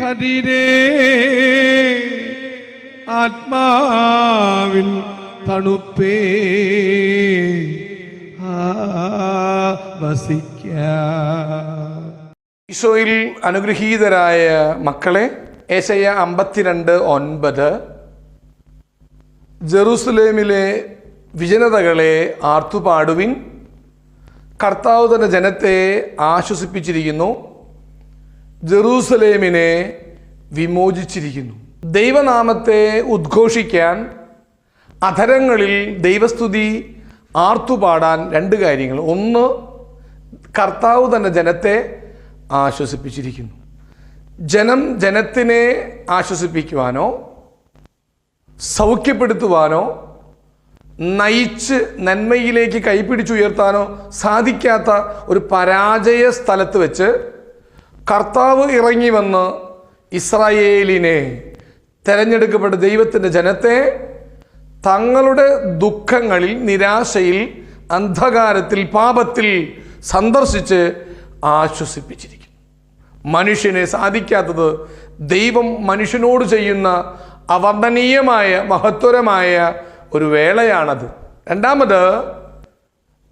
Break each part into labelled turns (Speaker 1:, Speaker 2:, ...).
Speaker 1: കതിരേ ആത്മാവിൽ തണുപ്പേ. വസിക്ക.
Speaker 2: ഈശോയിൽ അനുഗ്രഹീതരായ മക്കളെ ഏശയ അമ്പത്തിരണ്ട് ഒൻപത്. ജെറൂസലേമിലെ വിജനതകളെ ആർത്തുപാടുവിൻ കർത്താവ് ജനത്തെ ആശ്വസിപ്പിച്ചിരിക്കുന്നു. ജെറൂസലേമിനെ വിമോചിച്ചിരിക്കുന്നു. ദൈവനാമത്തെ ഉദ്ഘോഷിക്കാൻ അധരങ്ങളിൽ ദൈവസ്തുതി ആർത്തുപാടാൻ രണ്ട് കാര്യങ്ങൾ. ഒന്ന് കർത്താവ് തന്നെ ജനത്തെ ആശ്വസിപ്പിച്ചിരിക്കുന്നു. ജനം ജനത്തിനെ ആശ്വസിപ്പിക്കുവാനോ സൗഖ്യപ്പെടുത്തുവാനോ നയിച്ച് നന്മയിലേക്ക് കൈപ്പിടിച്ചുയർത്താനോ സാധിക്കാത്ത ഒരു പരാജയ സ്ഥലത്ത് വെച്ച് കർത്താവ് ഇറങ്ങി വന്ന് ഇസ്രായേലിനെ തെരഞ്ഞെടുക്കപ്പെട്ട ദൈവത്തിന്റെ ജനത്തെ തങ്ങളുടെ ദുഃഖങ്ങളിൽ നിരാശയിൽ അന്ധകാരത്തിൽ പാപത്തിൽ സന്ദർശിച്ച് ആശ്വസിപ്പിച്ചിരിക്കുന്നു. മനുഷ്യനെ സാധിക്കാത്തത് ദൈവം മനുഷ്യനോട് ചെയ്യുന്ന അവർണനീയമായ മഹത്വരമായ ഒരു വേളയാണത്. രണ്ടാമത്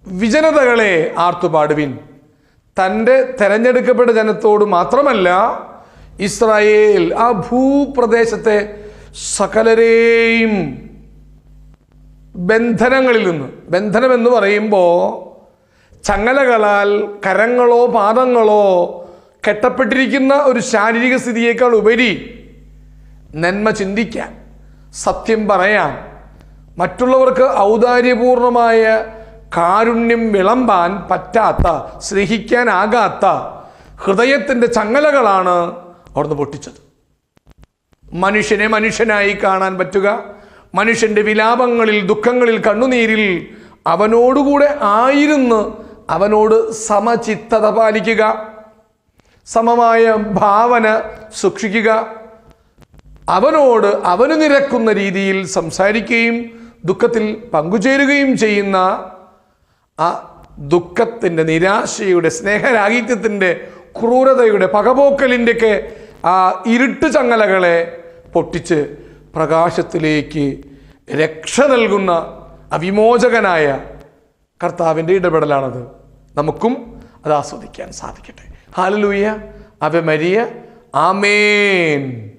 Speaker 2: വിജനതകളെ ആർത്തുപാടുവിൻ. തന്റെ തെരഞ്ഞെടുക്കപ്പെട്ട ജനത്തോട് മാത്രമല്ല ഇസ്രായേൽ ആ ഭൂപ്രദേശത്തെ സകലരെയും ബന്ധനങ്ങളിൽ നിന്ന് ബന്ധനം എന്ന് പറയുമ്പോൾ ചങ്ങലകളാൽ കരങ്ങളോ പാദങ്ങളോ കെട്ടപ്പെട്ടിരിക്കുന്ന ഒരു ശാരീരിക സ്ഥിതിയേക്കാൾ ഉപരി നന്മ ചിന്തിക്കാൻ സത്യം പറയാൻ മറ്റുള്ളവർക്ക് ഔദാര്യപൂർണമായ കാരുണ്യം വിളമ്പാൻ പറ്റാത്ത സ്നേഹിക്കാനാകാത്ത ഹൃദയത്തിന്റെ ചങ്ങലകളാണ് അവിടുന്ന് പൊട്ടിച്ചത്. മനുഷ്യനെ മനുഷ്യനായി കാണാൻ പറ്റുക മനുഷ്യന്റെ വിലാപങ്ങളിൽ ദുഃഖങ്ങളിൽ കണ്ണുനീരിൽ അവനോടുകൂടെ ആയിരുന്ന് അവനോട് സമചിത്തത പാലിക്കുക സമമായ ഭാവന സൂക്ഷിക്കുക അവനോട് അവന് നിരക്കുന്ന രീതിയിൽ സംസാരിക്കുകയും ദുഃഖത്തിൽ പങ്കുചേരുകയും ചെയ്യുന്ന ആ ദുഃഖത്തിന്റെ നിരാശയുടെ സ്നേഹരാഹിത്യത്തിന്റെ ക്രൂരതയുടെ പകപോക്കലിന്റെയൊക്കെ ആ ഇരുട്ട് ചങ്ങലകളെ പൊട്ടിച്ച് പ്രകാശത്തിലേക്ക് രക്ഷ നൽകുന്ന അവിമോചകനായ കർത്താവിന്റെ ഇടപെടലാണത്. നമുക്കും അത് ആസ്വദിക്കാൻ സാധിക്കട്ടെ. ഹാലലൂയ അവ മരിയ ആമേൻ.